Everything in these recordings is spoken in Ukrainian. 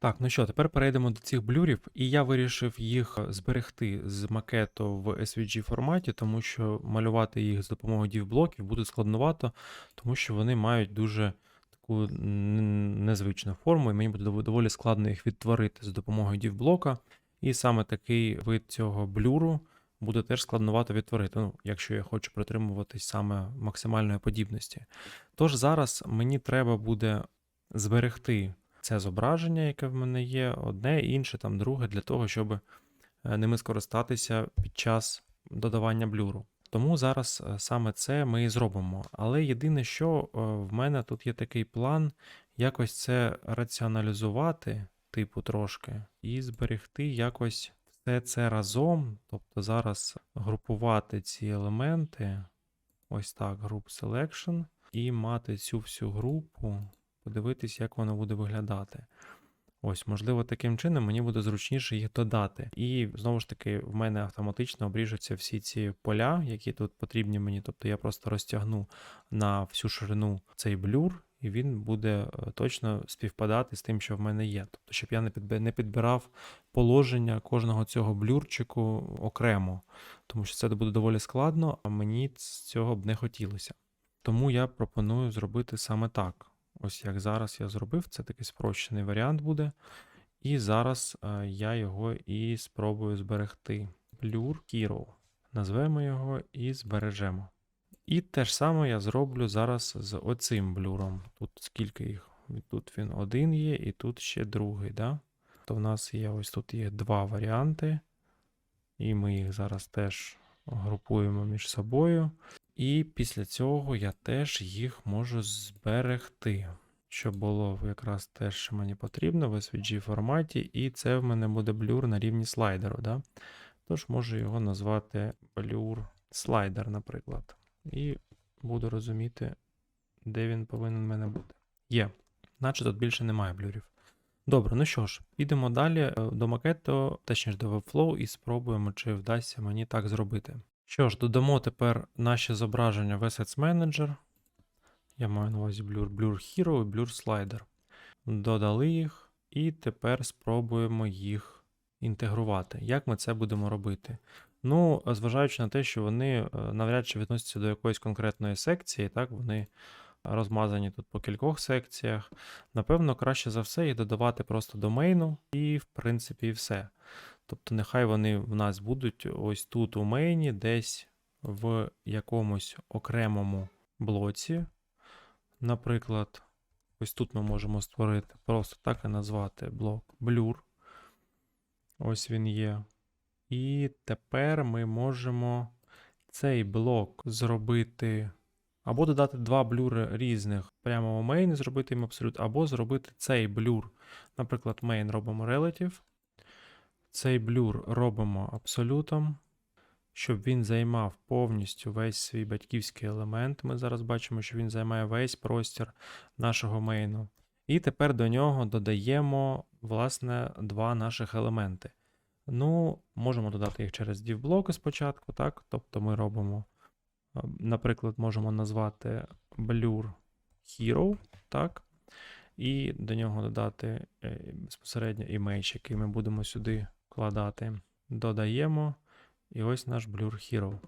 Так, ну що, тепер перейдемо до цих блюрів, і я вирішив їх зберегти з макету в SVG форматі, тому що малювати їх з допомогою div-блоків буде складновато, тому що вони мають дуже таку незвичну форму, і мені буде доволі складно їх відтворити з допомогою div-блока. І саме такий вид цього блюру буде теж складновато відтворити, ну, якщо я хочу притримуватись саме максимальної подібності. Тож зараз мені треба буде зберегти це зображення, яке в мене є, одне, інше, там друге, для того, щоб е, ними скористатися під час додавання блюру. Тому зараз е, саме це ми і зробимо. Але єдине, що е, в мене тут є такий план, якось це раціоналізувати, типу, трошки, і зберегти якось все це разом. Тобто зараз групувати ці елементи, ось так, Group Selection, і мати цю всю групу подивитись, як воно буде виглядати. Ось, можливо, таким чином мені буде зручніше їх додати. І знову ж таки, в мене автоматично обріжуться всі ці поля, які тут потрібні мені. Тобто я просто розтягну на всю ширину цей блюр, і він буде е, точно співпадати з тим, що в мене є. Тобто, щоб я не підбирав положення кожного цього блюрчику окремо, тому що це буде доволі складно, а мені цього б не хотілося. Тому я пропоную зробити саме так. Ось як зараз я зробив, це такий спрощений варіант буде. І зараз е, я його і спробую зберегти. Blur Hero. Назвемо його і збережемо. І те ж саме я зроблю зараз з оцим блюром. Тут скільки їх? Тут він один є, і тут ще другий. Да? То в нас є ось тут є два варіанти. І ми їх зараз теж групуємо між собою. І після цього я теж їх можу зберегти, щоб було якраз те, що мені потрібно в SVG форматі, і це в мене буде блюр на рівні слайдеру. Да? Тож можу його назвати блюр слайдер, наприклад. І буду розуміти, де він повинен в мене бути. Є. Наче тут більше немає блюрів. Добре, ну що ж, підемо далі е, до макету, точніше до Webflow, і спробуємо, чи вдасться мені так зробити. Що ж, додамо тепер наші зображення в Assets Manager. Я маю на увазі Blur, Blur Hero і Blur Slider. Додали їх, і тепер спробуємо їх інтегрувати. Як ми це будемо робити? Ну, зважаючи на те, що вони е, навряд чи відносяться до якоїсь конкретної секції, так, вони розмазані тут по кількох секціях. Напевно, краще за все їх додавати просто до мейну, і, в принципі, і все. Тобто, нехай вони в нас будуть ось тут у мейні, десь в якомусь окремому блоці. Наприклад, ось тут ми можемо створити, просто так і назвати блок Blur. Ось він є. І тепер ми можемо цей блок зробити. Або додати два блюри різних прямо у main, і зробити їм абсолют, або зробити цей блюр. Наприклад, main робимо relative. Цей блюр робимо абсолютом, щоб він займав повністю весь свій батьківський елемент. Ми зараз бачимо, що він займає весь простір нашого мейну. І тепер до нього додаємо, власне, два наших елементи. Ну, можемо додати їх через div-блоки спочатку, так? Тобто ми робимо, наприклад, можемо назвати blur hero, так? І до нього додати е, безпосередньо імейдж, який ми будемо сюди вкладати. Додаємо. І ось наш Blur Hero.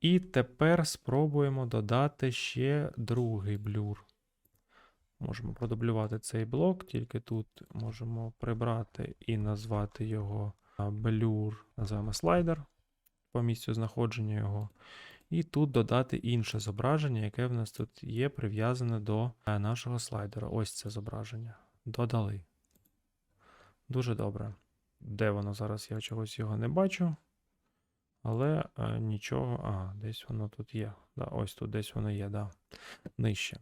І тепер спробуємо додати ще другий блюр. Можемо продублювати цей блок, тільки тут можемо прибрати і назвати його а, blur, називаємо слайдер по місцю знаходження його. І тут додати інше зображення, яке в нас тут є прив'язане до е, нашого слайдера. Ось це зображення. Додали. Дуже добре. Де воно зараз? Я чогось його не бачу. Але е, нічого. А, десь воно тут є. Да, ось тут десь воно є, да. Нижче.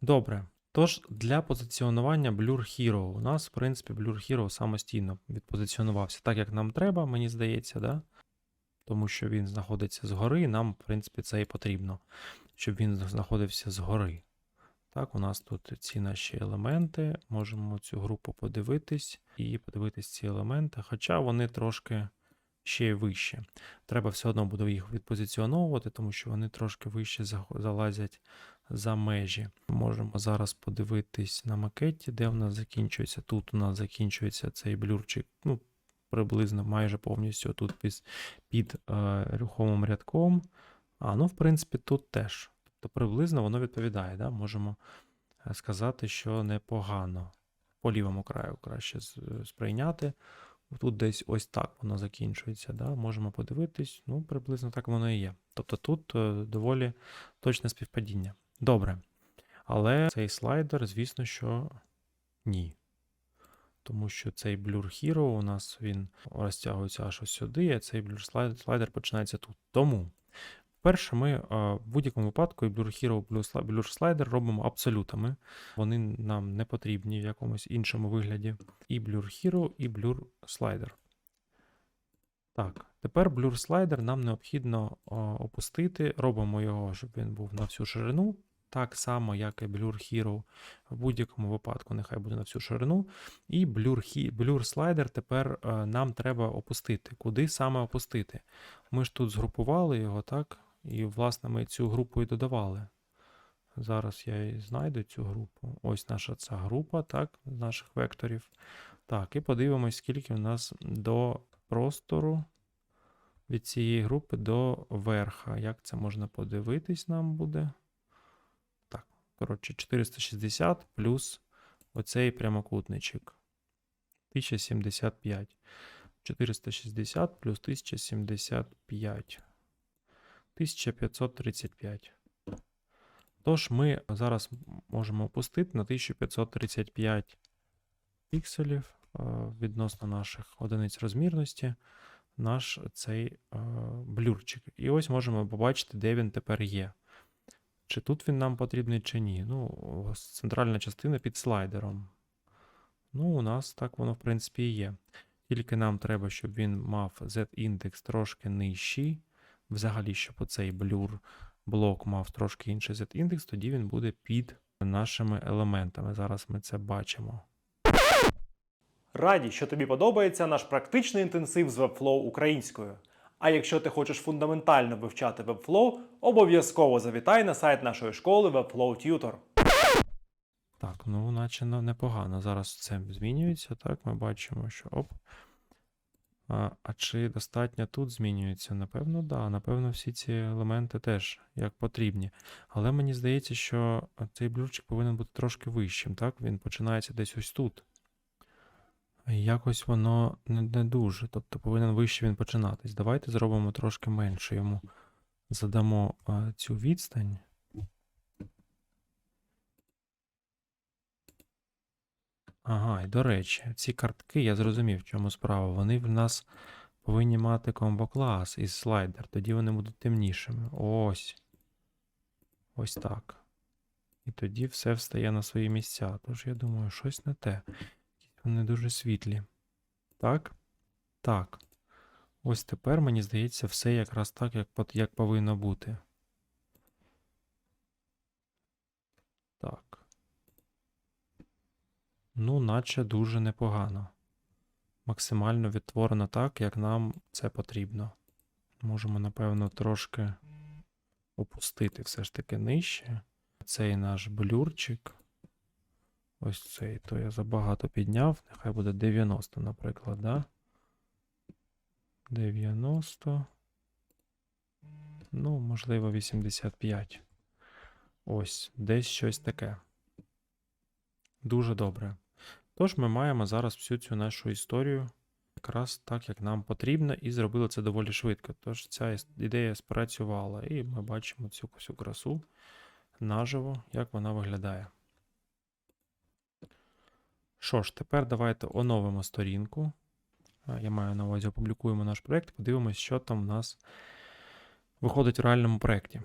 Добре. Тож, для позиціонування Blur Hero у нас, в принципі, Blur Hero самостійно відпозиціонувався так, як нам треба, мені здається, да? Тому що він знаходиться згори, і нам, в принципі, це і потрібно, щоб він знаходився згори. Так, у нас тут ці наші елементи. Можемо цю групу подивитись і подивитись ці елементи, хоча вони трошки ще вище. Треба все одно буде їх відпозиціоновувати, тому що вони трошки вище залазять за межі. Можемо зараз подивитись на макеті, де в нас закінчується. Тут у нас закінчується цей блюрчик, ну, приблизно майже повністю тут під, під е, рухомим рядком. А, ну, в принципі, тут теж. Тобто приблизно воно відповідає. Да? Можемо е, сказати, що непогано. По лівому краю краще е, сприйняти. Тут десь ось так воно закінчується. Да? Можемо подивитись, ну, приблизно так воно і є. Тобто тут е, доволі точне співпадіння. Добре. Але цей слайдер, звісно, що ні. Тому що цей Blur Hero у нас він розтягується аж ось сюди, а цей Blur слайдер, починається тут. Тому, перше, ми в будь-якому випадку і Blur Hero, Blur Slider робимо абсолютами. Вони нам не потрібні в якомусь іншому вигляді. І Blur Hero, і Blur Slider. Так, тепер Blur Slider нам необхідно опустити. Робимо його, щоб він був на всю ширину. Так само, як і Blur Hero. В будь-якому випадку нехай буде на всю ширину. І Blur, Blur Slider тепер е, нам треба опустити. Куди саме опустити? Ми ж тут згрупували його, так? І, власне, ми цю групу і додавали. Зараз я і знайду цю групу. Ось наша ця група, так, з наших векторів. Так, і подивимось, скільки в нас до простору від цієї групи до верха. Як це можна подивитись нам буде? Коротше, 460 плюс оцей прямокутничок. 1075. 460 плюс 1075. 1535. Тож ми зараз можемо опустити на 1535 пікселів е, відносно наших одиниць розмірності наш цей е, блюрчик. І ось можемо побачити, де він тепер є. Чи тут він нам потрібний, чи ні. Ну, центральна частина під слайдером. Ну, у нас так воно, в принципі, і є. Тільки нам треба, щоб він мав Z-індекс трошки нижчий. Взагалі, щоб оцей блюр блок мав трошки інший Z-індекс, тоді він буде під нашими елементами. Зараз ми це бачимо. Раді, що тобі подобається наш практичний інтенсив з Webflow українською. А якщо ти хочеш фундаментально вивчати Webflow, обов'язково завітай на сайт нашої школи Webflow Tutor. Так, ну, наче непогано. Зараз це змінюється, так, ми бачимо, що оп. А, а чи достатньо тут змінюється? Напевно. Да. Напевно, всі ці елементи теж як потрібні. Але мені здається, що цей блюрчик повинен бути трошки вищим, так? Він починається десь ось тут. Якось воно не, не дуже. Тобто повинен вище він починатись. Давайте зробимо трошки менше йому. Задамо а, цю відстань. Ага, і до речі, ці картки, я зрозумів, в чому справа. Вони в нас повинні мати комбо-клас із слайдер, тоді вони будуть темнішими. Ось. Ось так. І тоді все встає на свої місця. Тож я думаю, щось не те. Вони дуже світлі. Так? Так. Ось тепер, мені здається, все якраз так, як, як повинно бути. Так. Ну, наче дуже непогано. Максимально відтворено так, як нам це потрібно. Можемо, напевно, трошки опустити все ж таки нижче. Цей наш блюрчик. Ось цей, то я забагато підняв. Нехай буде 90, наприклад, да? 90. Ну, можливо, 85. Ось, десь щось таке. Дуже добре. Тож ми маємо зараз всю цю нашу історію якраз так, як нам потрібно, і зробили це доволі швидко. Тож ця ідея спрацювала, і ми бачимо цю всю красу наживо, як вона виглядає. Що ж, тепер давайте оновимо сторінку. Я маю на увазі, опублікуємо наш проєкт, подивимось, що там в нас виходить в реальному проєкті.